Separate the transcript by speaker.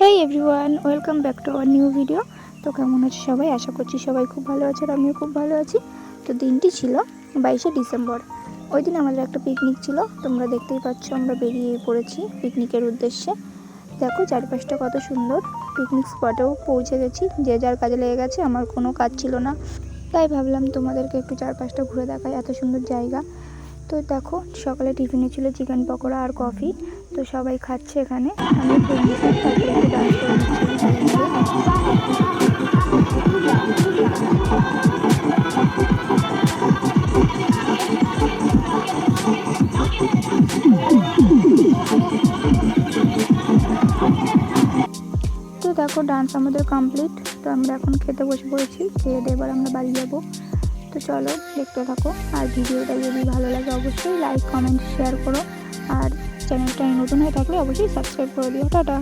Speaker 1: Hey everyone welcome back to our new video তো কেমন আছে সবাই? আশা করছি সবাই খুব ভালো আছে আর আমিও খুব ভালো আছি। তো দিনটি ছিল বাইশে ডিসেম্বর। ওই দিন আমাদের একটা পিকনিক ছিল। তোমরা দেখতেই পাচ্ছ আমরা বেরিয়ে পড়েছি পিকনিকের উদ্দেশ্যে। দেখো চারপাশটা কত সুন্দর। পিকনিক স্পটেও পৌঁছে গেছি। যে যার কাজে লেগে গেছে আমার কোনো কাজ ছিল না। তাই ভাবলাম তোমাদেরকে একটু চারপাশটা ঘুরে দেখাই, এত সুন্দর জায়গা। তো দেখো সকালে টিফিনে ছিল চিকেন পকোড়া আর কফি তো সবাই খাচ্ছে এখানে। আমি দেখো ডান্স আমাদের কমপ্লিট তো আমরা এখন খেতে বসে পড়েছি। খেয়ে দিয়ে এবার আমরা বাড়ি যাব। তো চলো, দেখতে থাকো। আর ভিডিওটা যদি ভালো লাগে, অবশ্যই লাইক কমেন্ট শেয়ার করো। আর চ্যানেলটা নতুন হয়ে থাকলে অবশ্যই সাবস্ক্রাইব করে দিও। টাটা।